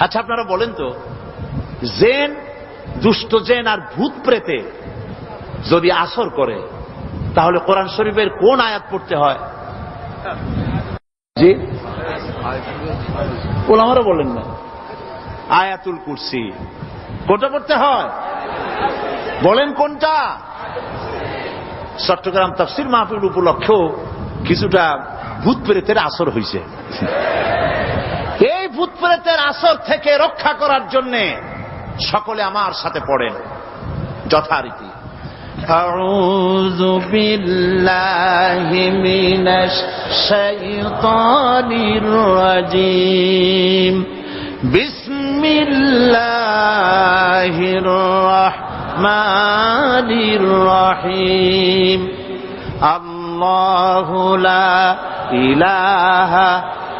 আচ্ছা আপনারা বলেন তো, জেন, দুষ্ট জেন আর ভূত প্রেতে যদি আসর করে, তাহলে কোরআন শরীফের কোন আয়াত পড়তে হয়? জি? ওলামারা বলেন না। আয়াতুল কুরসি। কোনটা পড়তে হয়? বলেন কোনটা? চট্টগ্রাম তফসির মাহফিল উপলক্ষেও কিছুটা ভূত প্রেতের আসর হয়েছে ভূত প্রেতের আসর থেকে রক্ষা করার জন্য সকলে আমার সাথে পড়েন যথারীতি أعوذ بالله من الشيطان الرجيم بسم الله الرحمن الرحيم الله لا إله إلا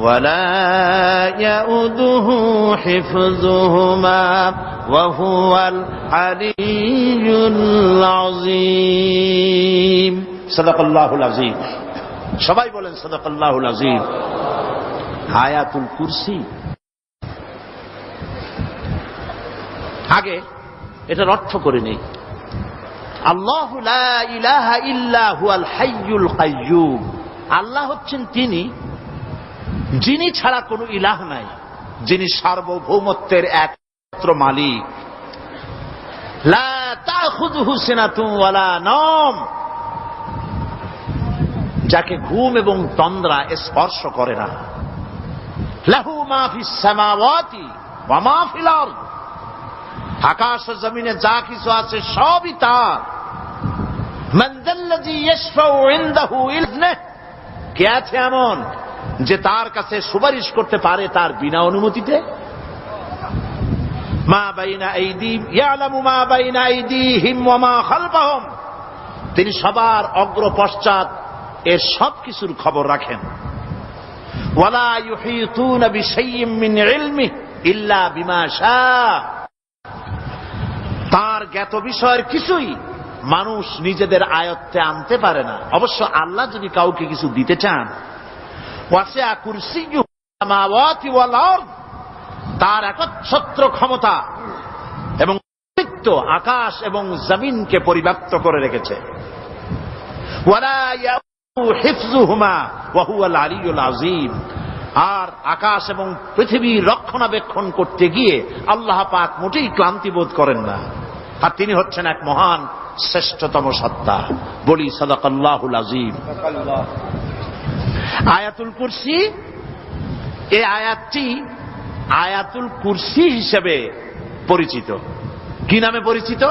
ولا يؤده حفظهما وهو العلي العظيم সদাকল্লাহুল আজিম সবাই বলেন সদাকল্লাহুল আজিম আয়াতুল কুরসি আগে এটার অর্থ করে নেই আল্লাহ লা ইলাহা ইল্লা হুয়াল হাইয়ুল কাইয়ুম আল্লাহ হচ্ছেন তিনি যিনি ছাড়া কোনো ইলাহ নাই, যিনি সার্বভৌমত্বের একমাত্র মালিক। যাকে ঘুম এবং তন্দ্রা স্পর্শ করে না। লাহু মাফি সামাওয়াতি ওয়া মা আকাশ জমিনে যা কিছু আছে সবই তার। কে আছে এমন? যে তার কাছে সুপারিশ করতে পারে তার বিনা অনুমতিতে? মা বাইনা মা বাইনা তিনি সবার অগ্র পশ্চাৎ এর সব কিছুর খবর রাখেন। তার জ্ঞাত বিষয়ের কিছুই মানুষ নিজেদের আয়ত্তে আনতে পারে না। অবশ্য আল্লাহ যদি কাউকে কিছু দিতে চান ওয়াসিয়া আরদ। তার একচ্ছত্র ক্ষমতা এবং আকাশ এবং জমিনকে পরিব্যাপ্ত করে রেখেছে। আর আকাশ এবং পৃথিবীর রক্ষণাবেক্ষণ করতে গিয়ে আল্লাহ পাক মোটেই ক্লান্তি বোধ করেন না। আর তিনি হচ্ছেন এক মহান শ্রেষ্ঠতম সত্তা। বলি সদাকাল্লাহুল আজিম আয়াতুল কুরসি এই আয়াতটি আয়াতুল কুরসি হিসেবে পরিচিত। কি নামে পরিচিত?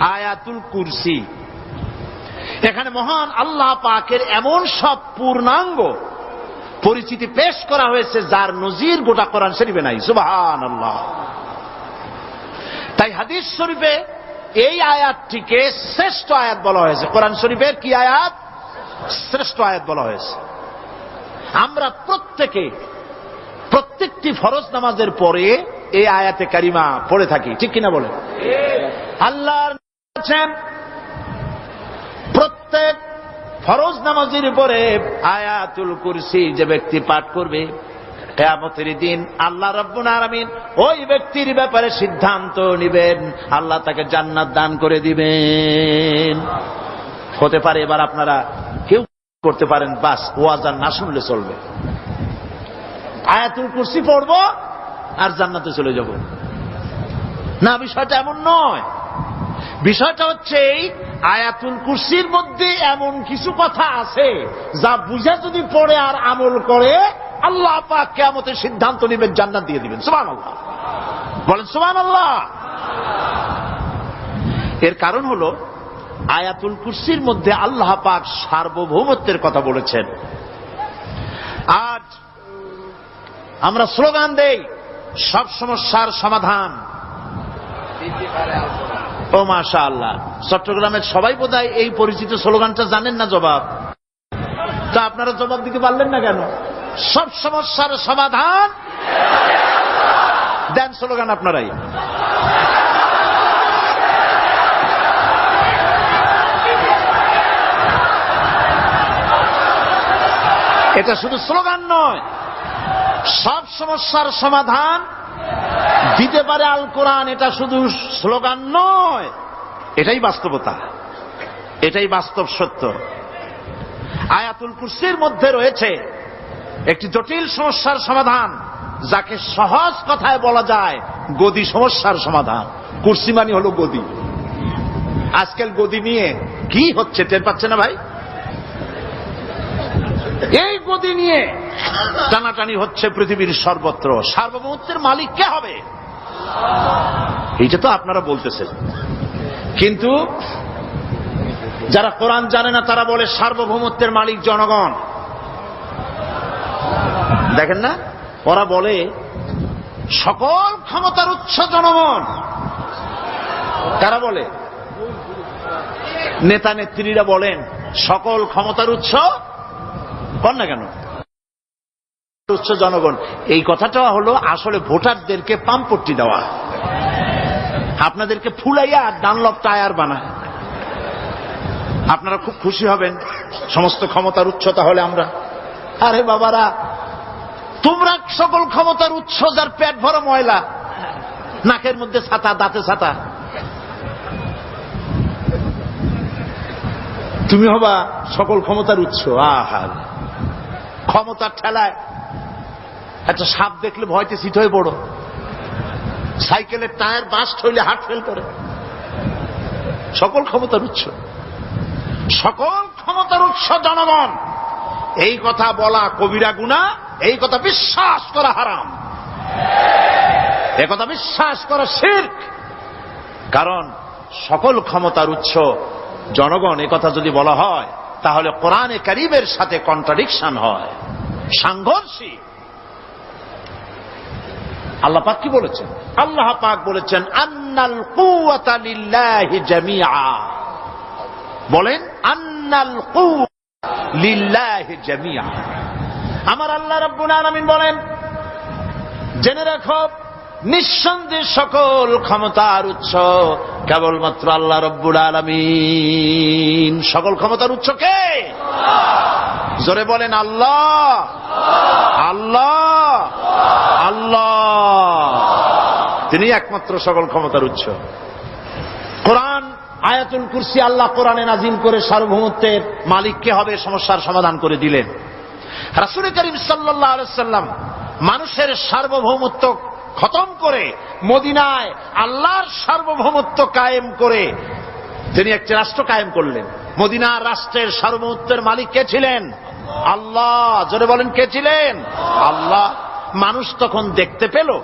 আয়াতুল কুরসি। এখানে মহান আল্লাহ পাকের এমন সব পূর্ণাঙ্গ পরিচিতি পেশ করা হয়েছে, যার নজির গোটা কোরআন শরীফে নাই। সুবাহান আল্লাহ তাই হাদিস শরীফে এই আয়াতটিকে শ্রেষ্ঠ আয়াত বলা হয়েছে। কোরআন শরীফের কি আয়াত? শ্রেষ্ঠ আয়াত বলা হয়েছে। আমরা প্রত্যেকে প্রত্যেকটি ফরজ নামাজের পরে এই আয়াতে কারিমা পড়ে থাকি। ঠিক কিনা বলে আল্লাহর প্রত্যেক ফরজ নামাজের পরে আয়াতুল কুরসি যে ব্যক্তি পাঠ করবে, কেয়ামতের দিন আল্লাহ রব্বুল আলামিন ওই ব্যক্তির ব্যাপারে সিদ্ধান্ত নিবেন। আল্লাহ তাকে জান্নাত দান করে দিবেন। হতে পারে এবার আপনারা করতে পারেন, বাস ওয়াজান না শুনলে চলবে। আয়াতুল কুরসি পড়ব আর জান্নাতে চলে যাব। না, বিষয়টা এমন নয়। বিষয়টা হচ্ছে এই, আয়াতুল কুরসির মধ্যে এমন কিছু কথা আছে যা বুঝে যদি পড়ে আর আমল করে, আল্লাহ পাক কেমতের সিদ্ধান্ত নেবেন, জান্নাত দিয়ে দিবেন। সুবান আল্লাহ বলেন সুবান আল্লাহ এর কারণ হলো আয়াতুল কুরসির মধ্যে আল্লাহ পাক সার্বভৌমত্বের কথা বলেছেন। আজ আমরা স্লোগান দেই, সব সমস্যার সমাধান। ও মাশা আল্লাহ চট্টগ্রামের সবাই বোধহয় এই পরিচিত স্লোগানটা জানেন না জবাব? তা আপনারা জবাব দিতে পারলেন না কেন? সব সমস্যার সমাধান। দেন স্লোগান আপনারাই। এটা শুধু স্লোগান নয়। সব সমস্যার সমাধান দিতে পারে আল কোরআন, এটা শুধু স্লোগান নয়। এটাই বাস্তবতা। এটাই বাস্তব সত্য। আয়াতুল কুরসির মধ্যে রয়েছে একটি জটিল সমস্যার সমাধান, যাকে সহজ কথায় বলা যায় গদি সমস্যার সমাধান। কুর্সি মানে হলো গদি। আজকাল গদি নিয়ে কি হচ্ছে, টের পাচ্ছে না ভাই? এই গদি নিয়ে টানাটানি হচ্ছে পৃথিবীর সর্বত্র। সার্বভৌমত্বের মালিক কে হবে? এইটা তো আপনারা বলতেছেন। কিন্তু যারা কোরআন জানে না, তারা বলে সার্বভৌমত্বের মালিক জনগণ। দেখেন না? ওরা বলে সকল ক্ষমতার উৎস জনগণ। কারা বলে? নেতা নেত্রীরা বলেন, সকল ক্ষমতার উৎস কর না কেন? উচ্চ জনগণ, এই কথাটা হলো আসলে ভোটারদেরকে পাম্পট্টি দেওয়া। আপনাদেরকে ফুলাইয়া ডানলপ টায়ার বানায় আপনারা খুব খুশি হবেন, সমস্ত ক্ষমতার উৎস তাহলে আমরা। আরে বাবারা, তোমরা সকল ক্ষমতার উৎস যার পেট ভরা ময়লা, নাকের মধ্যে ছাতা, দাঁতে ছাতা। তুমি হবা সকল ক্ষমতার উৎস, আহার। ক্ষমতার ঠেলায়। একটা সাপ দেখলে ভয়তে সিট হয়ে পড়ো। সাইকেলের টায়ার বাস্ট হইলে হার্ট ফেল করে। সকল ক্ষমতার উৎস। সকল ক্ষমতার উৎস, জনগণ। এই কথা বলা কবিরা গুণা, এই কথা বিশ্বাস করা হারাম। কথা বিশ্বাস করা শির্ক। কারণ সকল ক্ষমতার উৎস, জনগণ কথা যদি বলা হয় তাহলে কোরআনে করিমের সাথে কন্ট্রাডিকশন হয়। সাংঘর্ষিক। আল্লাহ পাক কি বলেছেন? আল্লাহ পাক বলেছেন, আন্নাল লিল্লাহি বলেন, আন্নাল লিল্লাহি জামিআ। আমার আল্লাহ রাব্বুল আলামিন বলেন, জেনে রাখো নিঃসন্দেহ সকল ক্ষমতার উৎস কেবলমাত্র আল্লাহ রব্বুল আলমিন। সকল ক্ষমতার উৎস কে? জোরে বলেন আল্লাহ। আল্লাহ। আল্লাহ। তিনি একমাত্র সকল ক্ষমতার উৎস। কোরআন আয়াতুল কুরসি আল্লাহ কোরআনে নাজিল করে সার্বভৌমত্বের মালিককে হবে সমস্যার সমাধান করে দিলেন। রাসুল করিম সাল্লাহ সাল্লাম মানুষের সার্বভৌমত্ব খতম করে মদিনায় আল্লাহর সার্বভৌমত্ব কায়েম করে তিনি একটি রাষ্ট্র কায়েম করলেন। মদিনার রাষ্ট্রের সার্বভৌমত্বের মালিক কে ছিলেন? আল্লাহ। জোরে বলেন, কে ছিলেন? আল্লাহ। মানুষ তখন দেখতে পেল,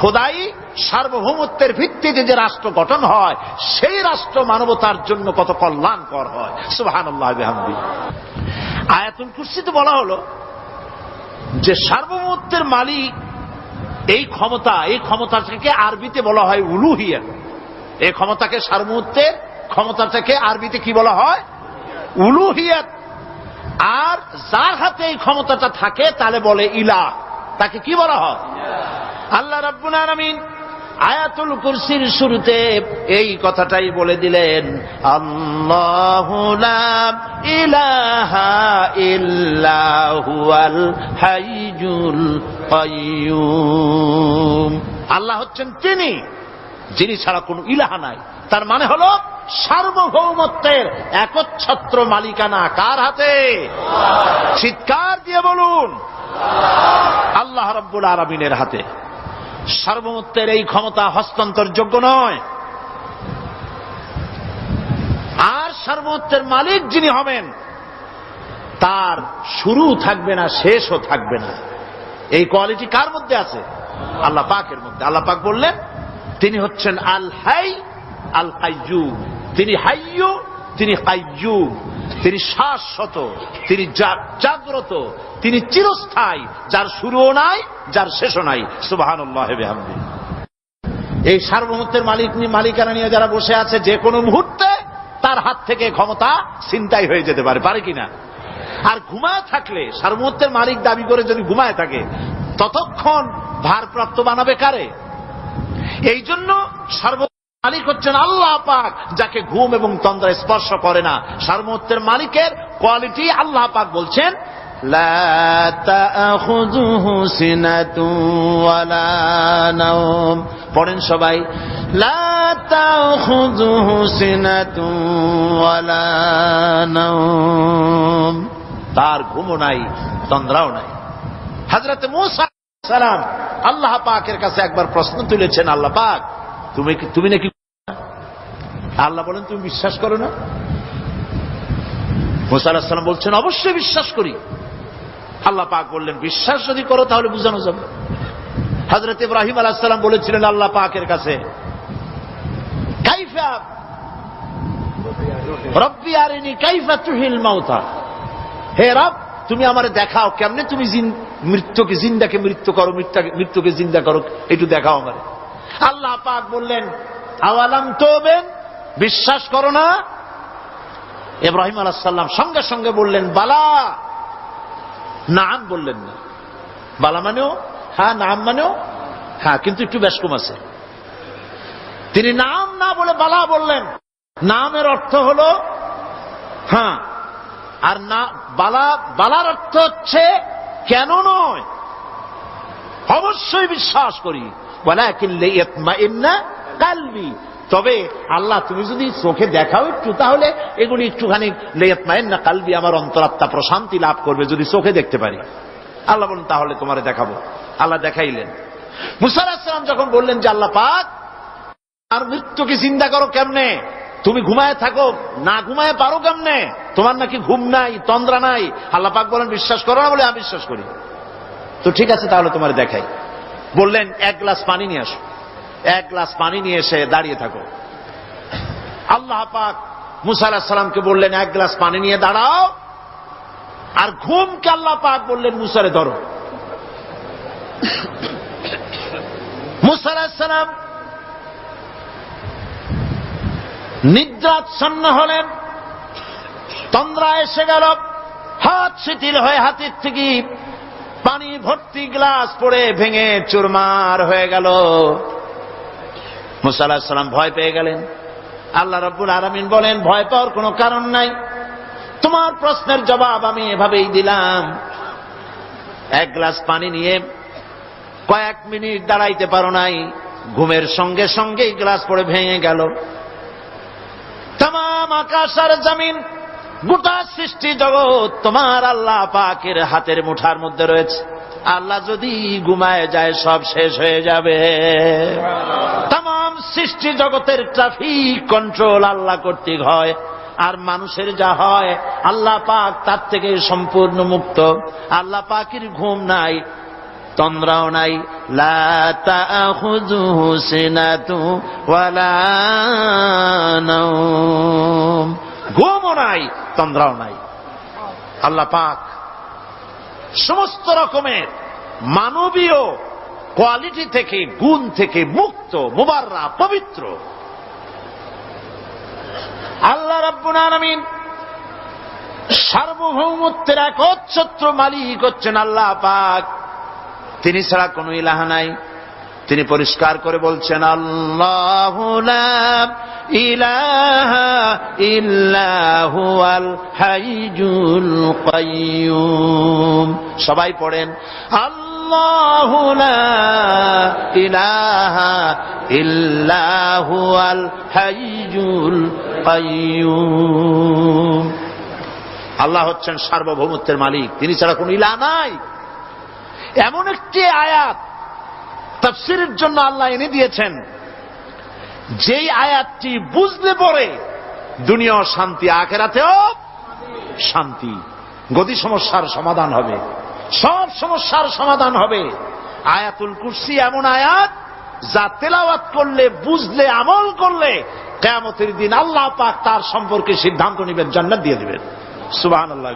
খোদাই সার্বভৌমত্বের ভিত্তিতে যে রাষ্ট্র গঠন হয়, সেই রাষ্ট্র মানবতার জন্য কত কল্যাণকর হয়। সুহান আয়াতুল কুর্সিতে বলা হলো যে সার্বভৌমত্বের মালিক এই ক্ষমতা, এই ক্ষমতাটাকে আরবিতে বলা হয় উলুহিয়া। এই ক্ষমতাকে সার্বভৌমত্বের ক্ষমতাটাকে আরবিতে কি বলা হয়? উলুহিয়াত আর যার হাতে এই ক্ষমতাটা থাকে, তাহলে বলে ইলা তাকে কি বলা হয়? আল্লাহ রাব্বুল আলামিন আয়াতুল কুরসির শুরুতে এই কথাটাই বলে দিলেন, আল্লাহু ইলাহা ইল্লাহুয়াল হাইয়ুল কাইয়ুম। আল্লাহ হচ্ছেন তিনি, যিনি ছাড়া কোনো ইলাহা নাই। তার মানে হলো সার্বভৌমত্বের একচ্ছত্র মালিকানা কার হাতে? চিৎকার দিয়ে বলুন। আল্লাহ রব্বুল আলমিনের হাতে। সার্বভৌমত্বের এই ক্ষমতা হস্তান্তর যোগ্য নয় সার্বত্বের মালিক যিনি হবেন তার শুরু থাকবে না, শেষও থাকবে না। এই কোয়ালিটি কার মধ্যে আছে? আল্লাহ পাকের মধ্যে। আল্লাহ পাক বললেন, তিনি হচ্ছেন আল হাই আল কাইয়ুম তিনি হাইয়ু, তিনি কাইয়ুম। তিনি শাশ্বত, তিনি জাগ্রত, তিনি চিরস্থায়ী। যার শুরুও নাই, যার শেষও নাই। সুবাহান এই সার্বভৌমত্বের মালিক মালিকানা নিয়ে যারা বসে আছে, যে কোনো মুহূর্তে তার হাত থেকে ক্ষমতা চিন্তাই হয়ে যেতে পারে। পারে কিনা আর ঘুমায় থাকলে সার্বত্বের মালিক দাবি করে যদি ঘুমায় থাকে, ততক্ষণ ভারপ্রাপ্ত বানাবে কারে? এই জন্য সর্ব মালিক হচ্ছেন আল্লাহ পাক, যাকে ঘুম এবং তন্দ্রা স্পর্শ করে না। সার্বত্বের মালিকের কোয়ালিটি আল্লাহ পাক বলছেন পড়েন সবাই লাহুজু সিনাতু তার ঘুমও নাই, তন্দ্রাও নাই। হাজরত সালাম আল্লাহ পাকের কাছে একবার প্রশ্ন তুলেছেন, আল্লাহ পাক, তুমি তুমি নাকি আল্লাহ বলেন, তুমি বিশ্বাস করো না? মুসা আলাহ বলছেন, অবশ্যই বিশ্বাস করি। আল্লাহ পাক বললেন, বিশ্বাস যদি করো তাহলে বুঝানো যাবে। হজরত ইব্রাহিম আলাহ সাল্লাম বলেছিলেন আল্লাহ পাকের কাছে, কাইফা রব্বি আরিনি কাইফা তুহিল মাউতা। হে রব, তুমি আমারে দেখাও কেমনে তুমি মৃত্যুকে জিন্দাকে মৃত্যু করো, মৃত্যুকে জিন্দা করো, একটু দেখাও আমারে। আল্লাহ পাক বললেন, আওয়ালাম তোবেন, বিশ্বাস করো না। ইব্রাহিম আলাহ সাল্লাম সঙ্গে সঙ্গে বললেন, বালা। নাম বললেন না। বালা মানেও? হ্যাঁ নাম মানেও? হ্যাঁ কিন্তু একটু বেশ কম আছে। তিনি নাম না বলে বালা বললেন। নামের অর্থ হলো হ্যাঁ আর না, বালা, বালার অর্থ হচ্ছে কেন নয়? অবশ্যই বিশ্বাস করি। বলা কিনলে কালবি। তবে আল্লাহ, তুমি যদি চোখে দেখাও একটু, তাহলে এগুলি একটুখানি লেয়তমাইন না কালবি আমার অন্তরাত্মা প্রশান্তি লাভ করবে যদি চোখে দেখতে পারি। আল্লাহ বলুন, তাহলে তোমারে দেখাবো। আল্লাহ দেখাইলেন। মুসার আসলাম যখন বললেন যে আল্লাহ পাক, আর মৃত্যুকে চিন্তা করো কেমনে? তুমি ঘুমায় থাকো। না ঘুমায় পারো কেমনে? তোমার নাকি ঘুম নাই, তন্দ্রা নাই। আল্লাহ বলেন, বিশ্বাস করো না বলে আমি বিশ্বাস করি। তো ঠিক আছে, তাহলে তোমার দেখাই। বললেন, এক গ্লাস পানি নিয়ে আসো। এক গ্লাস পানি নিয়ে এসে দাঁড়িয়ে থাকো। আল্লাহ পাক মুসা সালামকে বললেন, এক গ্লাস পানি নিয়ে দাঁড়াও। আর ঘুমকে আল্লাহ পাক বললেন, মুসারে ধরো। মুসা আলাহ সালাম নিদ্রাচ্ছন্ন হলেন। তন্দ্রা এসে গেল। হাত শিথিল হয়ে হাতের থেকে পানি ভর্তি গ্লাস পড়ে ভেঙে চুরমার হয়ে গেল। মুসাল্লাহ সাল্লাম ভয় পেয়ে গেলেন। আল্লাহ রব্বুল আলমিন বলেন, ভয় পাওয়ার কোনো কারণ নাই। তোমার প্রশ্নের জবাব আমি এভাবেই দিলাম। এক গ্লাস পানি নিয়ে কয়েক মিনিট দাঁড়াইতে পারো নাই। ঘুমের সঙ্গে সঙ্গেই গ্লাস পড়ে ভেঙে গেল। তাম আকাশ আর জমিন, গোটা সৃষ্টি জগৎ তোমার আল্লাহ পাকের হাতের মুঠার মধ্যে রয়েছে। আল্লাহ যদি ঘুমায় যায়, সব শেষ হয়ে যাবে। তাম সৃষ্টি জগতের ট্রাফিক কন্ট্রোল আল্লাহ কর্তৃক হয়। আর মানুষের যা হয়, আল্লাহ পাক তার থেকে সম্পূর্ণ মুক্ত। আল্লাহ পাকের ঘুম নাই তন্দ্রাও নাই ঘুমও নাই তন্দ্রাও নাই। আল্লাহ পাক সমস্ত রকমের মানবীয় কোয়ালিটি থেকে, গুণ থেকে মুক্ত, মুবাররা, পবিত্র। আল্লাহ রাব্বুল আলামিন সার্বভৌমত্বের একচ্ছত্র মালিক হচ্ছেন আল্লাহ পাক। তিনি ছাড়া কোনো ইলাহা নাই। তিনি পরিষ্কার করে বলছেন, আল্লাহ সবাই পড়েন, আল্লাহ ইলাহা ইল্লাহু আল হাইজুল আল্লাহ হচ্ছেন সার্বভৌমত্বের মালিক। তিনি ছাড়া কোনো ইলা নাই। এমন একটি আয়াত তাফসিরের জন্য আল্লাহ এনে দিয়েছেন, যেই আয়াতটি বুঝলে পরে দুনিয়া শান্তি, আখেরাতেও শান্তি গতি সমস্যার সমাধান হবে, সব সমস্যার সমাধান হবে। আয়াতুল কুরসি এমন আয়াত যা তেলাওয়াত করলে, বুঝলে, আমল করলে কেয়ামতের দিন আল্লাহ পাক তার সম্পর্কে সিদ্ধান্ত নেবেন, জান্নাত দিয়ে দিবেন। সুবাহ আল্লাহ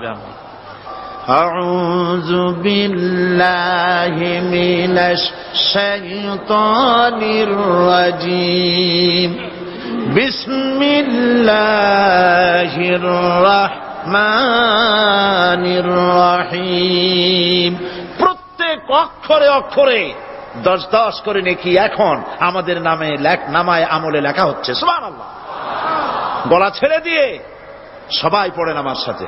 أعوذ بالله من الشيطان الرجيم بسم الله الرحمن الرحيم প্রত্যেক অক্ষরে অক্ষরে দশ দশ করে নাকি এখন আমাদের নামে লেখ নামায় আমলে লেখা হচ্ছে সুবাহ আল্লাহ গলা ছেড়ে দিয়ে সবাই পড়েন আমার সাথে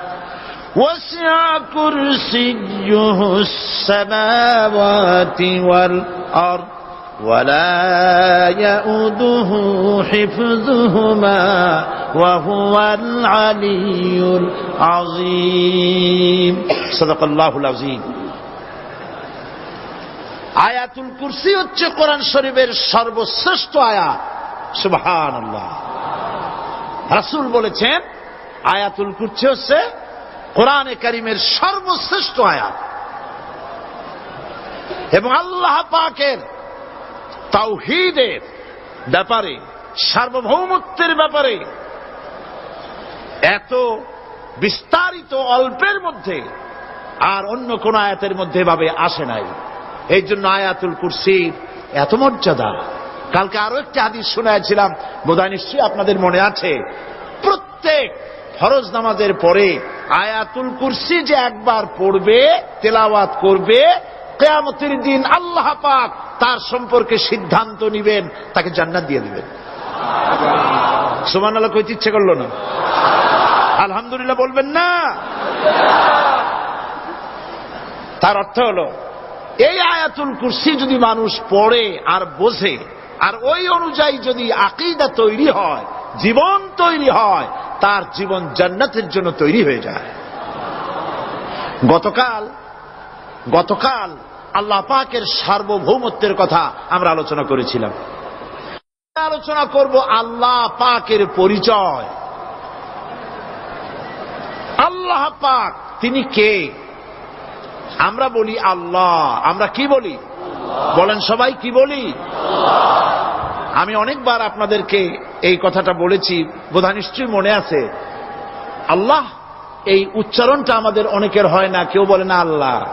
وسع كرسيه السماوات والأرض ولا يؤده حفظهما وهو العلي العظيم صدق الله العظيم আয়াতুল কুরসি হচ্ছে কোরআন শরীফের সর্বশ্রেষ্ঠ আয়াত সুবহান আল্লাহ রাসুল বলেছেন আয়াতুল কুরসি হচ্ছে কোরআনে করিমের সর্বশ্রেষ্ঠ আয়াত। এবং আল্লাহ পাকের তাওহিদের ব্যাপারে, সার্বভৌমত্বের ব্যাপারে এত বিস্তারিত অল্পের মধ্যে আর অন্য কোন আয়াতের মধ্যে ভাবে আসে নাই। এই জন্য আয়াতুল কুরসির এত মর্যাদা। কালকে আরও একটি হাদিস শোনাইছিলাম, বোধহয় নিশ্চয়ই আপনাদের মনে আছে। প্রত্যেক ফরজ নামাজের পরে আয়াতুল কুরসি যে একবার পড়বে, তেলাওয়াত করবে, কেয়ামতের দিন আল্লাহ পাক তার সম্পর্কে সিদ্ধান্ত নিবেন, তাকে জান্নাত দিয়ে দিবেন। সুমান আল্লাহ কইতে ইচ্ছে করল না? আলহামদুলিল্লাহ বলবেন না। তার অর্থ হলো, এই আয়াতুল কুরসি যদি মানুষ পড়ে আর বোঝে আর ওই অনুযায়ী যদি আকিদা তৈরি হয়, জীবন তৈরি হয়, তার জীবন জান্নাতের জন্য তৈরি হয়ে যায়। গতকাল গতকাল আল্লাহ পাকের সার্বভৌমত্বের কথা আমরা আলোচনা করেছিলাম। আলোচনা করব আল্লাহ পাকের পরিচয়। আল্লাহ পাক, তিনি কে? আমরা বলি আল্লাহ। আমরা কি বলি? বলেন, সবাই কি বলি? আমি অনেকবার আপনাদেরকে এই কথাটা বলেছি, বোধহয় নিশ্চয়ই মনে আছে। আল্লাহ, এই উচ্চারণটা আমাদের অনেকের হয় না, কেউ বলে না আল্লাহ।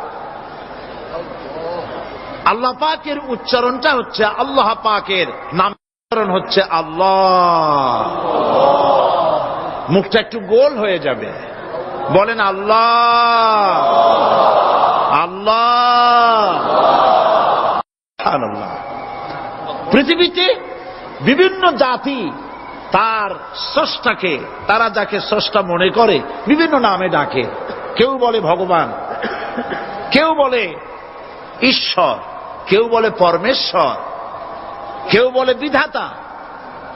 আল্লাহ পাকের উচ্চারণটা হচ্ছে আল্লাহ পাকের, নাম উচ্চারণ হচ্ছে আল্লাহ। মুখটা একটু গোল হয়ে যাবে। বলেন, আল্লাহ। আল্লাহ। পৃথিবীতে বিভিন্ন জাতি তার স্রষ্টাকে, তারা যাকে স্রষ্টা মনে করে, বিভিন্ন নামে ডাকে। কেউ বলে ভগবান, কেউ বলে ঈশ্বর, কেউ বলে পরমেশ্বর, কেউ বলে বিধাতা,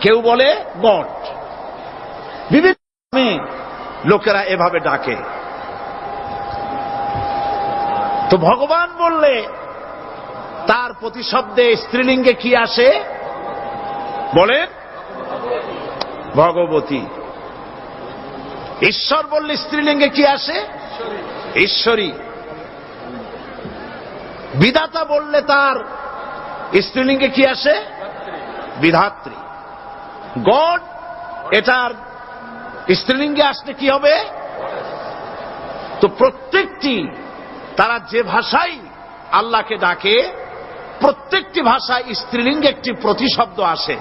কেউ বলে গড। বিভিন্ন নামে লোকেরা এভাবে ডাকে। তো ভগবান বললে তার প্রতিশব্দে স্ত্রীলিঙ্গে কি আসে? বলেন। ভগবতী। ঈশ্বর বললে স্ত্রীলিঙ্গে কি আসে? ঈশ্বরী। বিধাতা বললে তার স্ত্রীলিঙ্গে কি আসে? বিধাত্রী। গড, এটার স্ত্রীলিঙ্গে আসলে কি হবে? তো প্রত্যেকটি, তারা যে ভাষাই আল্লাহকে ডাকে প্রত্যেকটি ভাষায় স্ত্রীলিঙ্গে একটি প্রতিশব্দ আসে।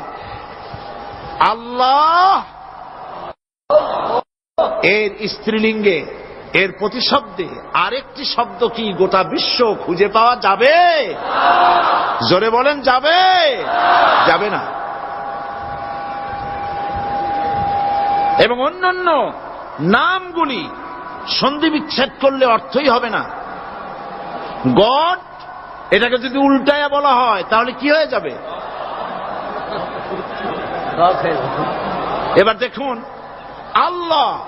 আল্লাহ এর স্ত্রীলিঙ্গে, এর প্রতিশব্দে আরেকটি শব্দ কি গোটা বিশ্ব খুঁজে পাওয়া যাবে? জোরে বলেন, যাবে? যাবে না। এবং অন্যান্য নামগুলি সন্ধি বিচ্ছেদ করলে অর্থই হবে না। গড এটাকে যদি উল্টায়া বলা হয় তাহলে কি হয়ে যাবে? এবার দেখুন আল্লাহ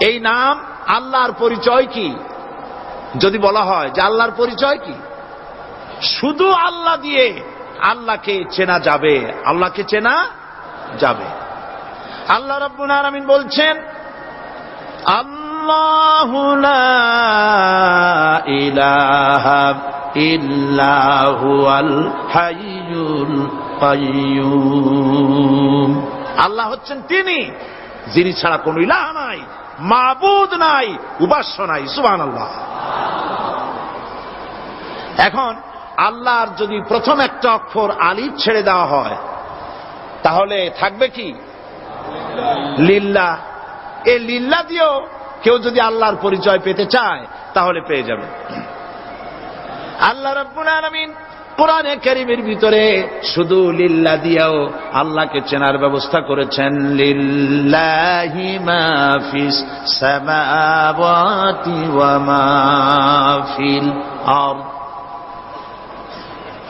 এই নাম আল্লাহর পরিচয় কি? যদি বলা হয় যে আল্লাহর পরিচয় কি? শুধু আল্লাহ দিয়ে আল্লাহকে চেনা যাবে আল্লাহকে চেনা যাবে। আল্লাহ রব্বুল আলামিন বলছেন আল্লাহ ইলাহা আল্লাহ হচ্ছেন তিনি, যিনি ছাড়া কোন ইলাহ নাই, মাবুদ নাই, উপাস্য নাই সুবহান আল্লাহ এখন আল্লাহর যদি প্রথম একটা অক্ষর আলিফ ছেড়ে দেওয়া হয়, তাহলে থাকবে কি? লিল্লা এই লিল্লা দিয়েও কেউ যদি আল্লাহর পরিচয় পেতে চায়, তাহলে পেয়ে যাবে। আল্লাহ রব্বুল আলামিন কোরআনে কারিমের ভিতরে শুধু লিল্লা দিয়েও আল্লাহকে চেনার ব্যবস্থা করেছেন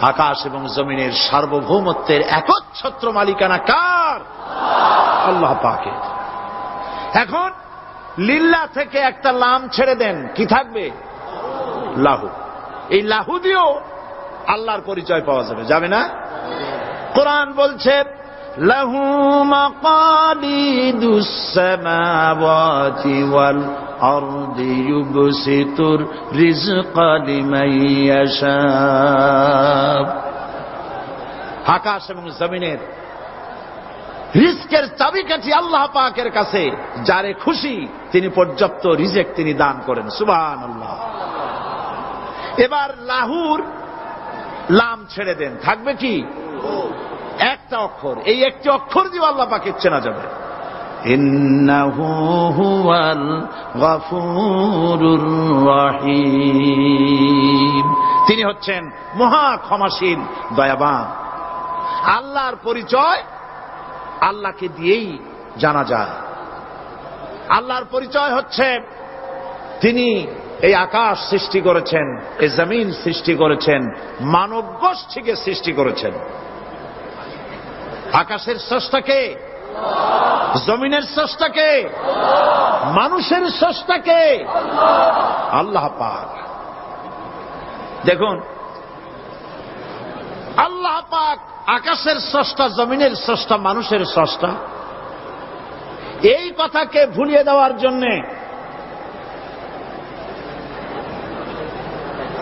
আকাশ এবং জমিনের সার্বভৌমত্বের একচ্ছত্র মালিকানা কার? আল্লাহ পাকে এখন লিল্লা থেকে একটা লাম ছেড়ে দেন, কি থাকবে? লাহু। এই লাহু দিয়েও আল্লাহর পরিচয় পাওয়া যাবে যাবে না? কোরআন বলছে, লাহু আকাশ এবং জমিনের রিস্কের চাবিকাঠি আল্লাহ পাকের কাছে, যারে খুশি তিনি পর্যাপ্ত রিজেক তিনি দান করেন। সুবান আল্লাহ এবার লাহুর লাম ছেড়ে দেন। থাকবে কি? একটা অক্ষর। এই একটি অক্ষর দিয়ে আল্লাহ পাকে চেনা যাবে। তিনি হচ্ছেন মহা ক্ষমাশীল দয়াবান। আল্লাহর পরিচয় আল্লাহকে দিয়েই জানা যায়। আল্লাহর পরিচয় হচ্ছে তিনি এই আকাশ সৃষ্টি করেছেন, এই জমিন সৃষ্টি করেছেন, মানব গোষ্ঠীকে সৃষ্টি করেছেন। আকাশের স্রষ্টাকে জমিনের স্রষ্টাকে মানুষের স্রষ্টাকে আল্লাহ পাক। দেখুন, আল্লাহ পাক আকাশের স্রষ্টা, জমিনের স্রষ্টা, মানুষের স্রষ্টা। এই কথাকে ভুলিয়ে দেওয়ার জন্যে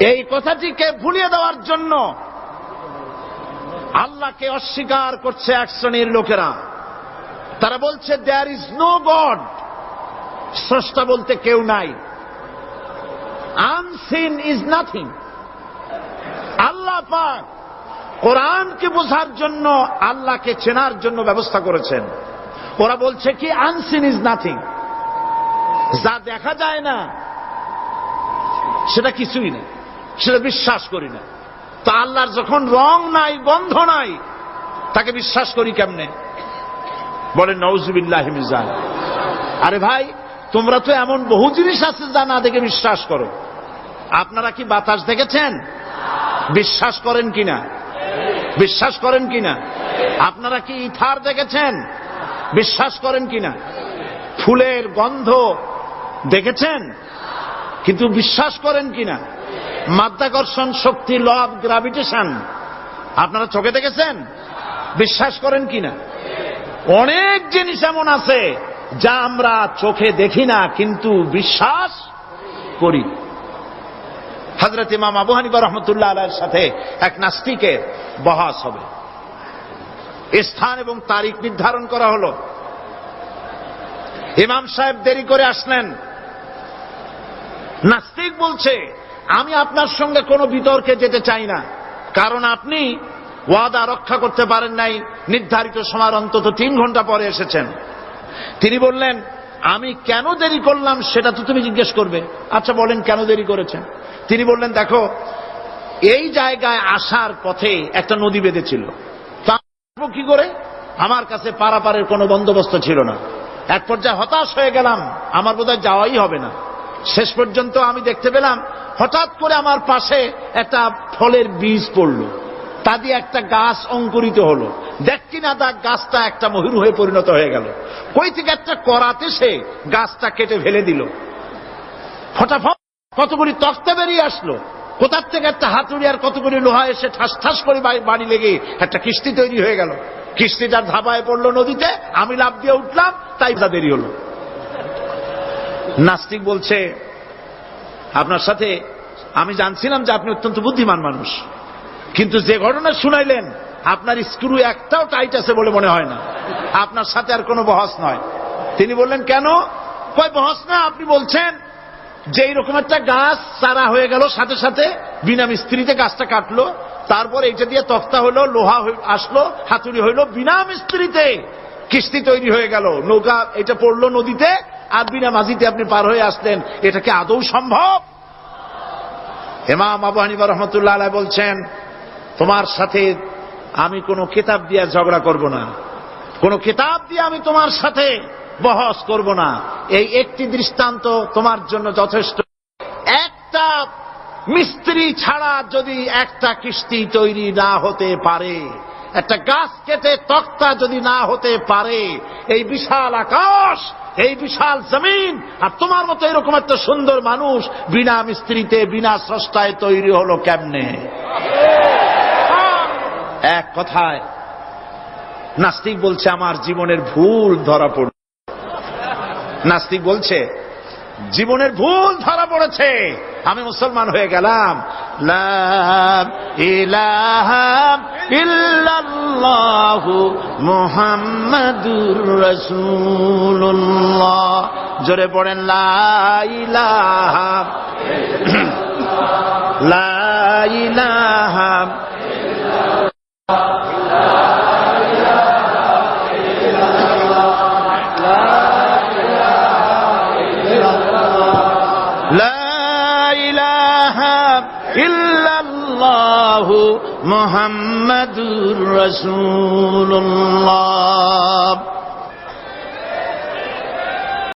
এই কথাটিকে ভুলিয়ে দেওয়ার জন্য আল্লাহকে অস্বীকার করছে এক শ্রেণির লোকেরা। তারা বলছে দেয়ার ইজ নো গড স্রষ্টা বলতে কেউ নাই। আনসিন ইজ নাথিং আল্লাহ পাক কোরআনকে বোঝার জন্য, আল্লাহকে চেনার জন্য ব্যবস্থা করেছেন। ওরা বলছে কি আনসিন ইজ নাথিং যা দেখা যায় না, সেটা কিছুই না সেটা বিশ্বাস করি না। তো আল্লাহর যখন রং নাই গন্ধ নাই, তাকে বিশ্বাস করি কেমনে? বলে নৌজুবিল্লাহ মিজান আরে ভাই, তোমরা তো এমন বহু জিনিস আছে যা না দেখে বিশ্বাস করো। আপনারা কি বাতাস দেখেছেন? বিশ্বাস করেন কিনা? বিশ্বাস করেন কিনা? আপনারা কি ইথার দেখেছেন? বিশ্বাস করেন কিনা? ফুলের গন্ধ দেখেছেন? কিন্তু বিশ্বাস করেন কিনা? মাধ্যাকর্ষণ শক্তি ল অফ গ্রাভিটেশন আপনারা চোখে দেখেছেন? বিশ্বাস করেন কিনা? অনেক জিনিস এমন আছে যা আমরা চোখে দেখি না, কিন্তু বিশ্বাস করি। হজরত ইমাম আবু হানিবা রহমতুল্লাহ আলার সাথে এক নাস্তিকের বহাস হবে। স্থান এবং তারিখ নির্ধারণ করা হল। ইমাম সাহেব দেরি করে আসলেন। নাস্তিক বলছে আমি আপনার সঙ্গে কোনো বিতর্কে যেতে চাই না। কারণ আপনি ওয়াদা রক্ষা করতে পারেন নাই, নির্ধারিত সময় অন্তত তিন ঘণ্টা পরে এসেছেন। তিনি বললেন, আমি কেন দেরি করলাম সেটা তো তুমি জিজ্ঞেস করবে। আচ্ছা বলেন কেন দেরি করেছেন? তিনি বললেন, দেখো, এই জায়গায় আসার পথে একটা নদী বেঁধেছিল। তা কি করে? আমার কাছে পারাপারের কোনো বন্দোবস্ত ছিল না। এক পর্যায়ে হতাশ হয়ে গেলাম। আমার বোধহয় যাওয়াই হবে না। শেষ পর্যন্ত আমি দেখতে পেলাম হঠাৎ করে আমার পাশে একটা ফলের বীজ পড়ল। তা দিয়ে একটা গাছ অঙ্কুরিত হলো। দেখছি না তা গাছটা একটা মহির হয়ে পরিণত হয়ে গেল। কই থেকে একটা করাতে সে গাছটা কেটে ফেলে দিল। ফটাফট কতগুলি তক্তা বেরিয়ে আসলো। কোথার থেকে একটা হাতুড়ি আর কতগুলি লোহা এসে ঠাস ঠাস করে বাড়ি- লেগে একটা কিস্তি তৈরি হয়ে গেল। কিস্তিটার ধাবায় পড়ল নদীতে, আমি লাভ দিয়ে উঠলাম, তাই দেরি হলো। নাস্তিক বলছে আপনার সাথে আমি জানছিলাম যে আপনি অত্যন্ত বুদ্ধিমান মানুষ। কিন্তু যে ঘটনা শুনাইলেন, আপনার স্ক্রু একটাও টাইট আছে বলে মনে হয় না। আপনার সাথে আর কোনো বহস নয়। তিনি বললেন, কেন? কয়, বহস না, আপনি বলছেন যে এইরকম একটা গাছ চারা হয়ে গেল, সাথে সাথে বিনা মিস্ত্রিতে গাছটা কাটলো, তারপর এইটা দিয়ে তক্তা হলো, লোহা আসলো, হাতুড়ি হইল, বিনা মিস্ত্রিতে কিস্তি তৈরি হয়ে গেল। নৌকা, এটা পড়ল নদীতে আর বিনা মাঝিতে আপনি পার হয়ে আসলেন, এটা কি আদৌ সম্ভব? হেমাম আবু হানিফা রহমতুল্লাহ আলাইহ বলছেন, তোমার সাথে আমি কোনো কিতাব দিয়ে ঝগড়া করব না। কোন কিতাব দিয়ে আমি তোমার সাথে বহস করব না। এই একটি দৃষ্টান্ত তোমার জন্য যথেষ্ট। একটা মিস্ত্রি ছাড়া যদি একটা কিস্তি তৈরি না হতে পারে একটা গাছ কেটে তক্তা যদি না হতে পারে, এই বিশাল আকাশ, এই বিশাল জমিন, আর তোমার মতো এরকম একটা সুন্দর মানুষ বিনা মিস্ত্রিতে, বিনা স্রষ্টায় তৈরি হলো কেমনে? এক কথায়, নাস্তিক বলছে, আমার জীবনের ভুল ধরা পড়ল নাস্তিক বলছে, জীবনের ভুল ধরা পড়েছে, আমি মুসলমান হয়ে গেলাম মুহাম্মাদুর রাসূলুল্লাহ। জোরে পড়েন লা ইলাহা লা ইলাহা محمد رسول الله.